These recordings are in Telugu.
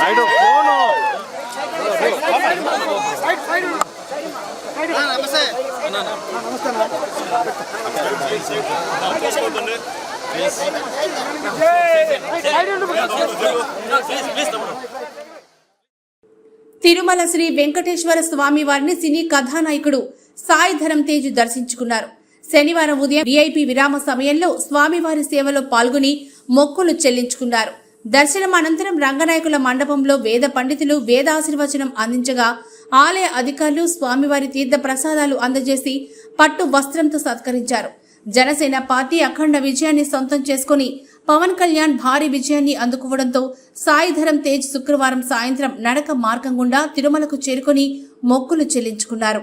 సైడ్ ఫోను తిరుమల శ్రీ వెంకటేశ్వర స్వామి వారిని సినీ కథానాయకుడు సాయి ధరం తేజ్ దర్శించుకున్నారు. శనివారం ఉదయం విఐపి విరామ సమయంలో స్వామివారి సేవలో పాల్గొని మొక్కులు చెల్లించుకున్నారు. దర్శనం అనంతరం రంగనాయకుల మండపంలో వేద పండితులు వేదాశీర్వచనం అందించగా ఆలయ అధికారులు స్వామివారి తీర్థ ప్రసాదాలు అందజేసి పట్టు వస్త్రంతో సత్కరించారు జనసేన పార్టీ అఖండ విజయాన్ని సొంతం చేసుకుని పవన్ కళ్యాణ్ భారీ విజయాన్ని అందుకోవడంతో సాయిధరం తేజ్ శుక్రవారం సాయంత్రం నడక మార్గం గుండా తిరుమలకు చేరుకుని మొక్కులు చెల్లించుకున్నారు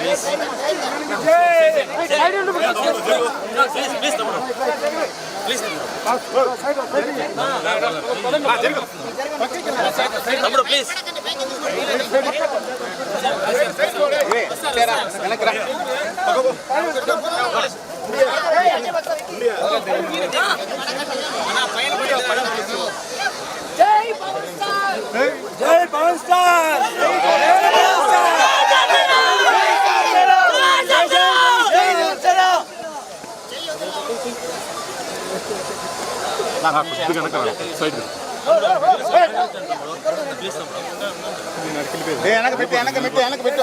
ఫోన్ ఫోన్ నాడు ఫోను కొద్దిగా వెనక పెట్టి వెనక పెట్టి వెనక పెట్టు.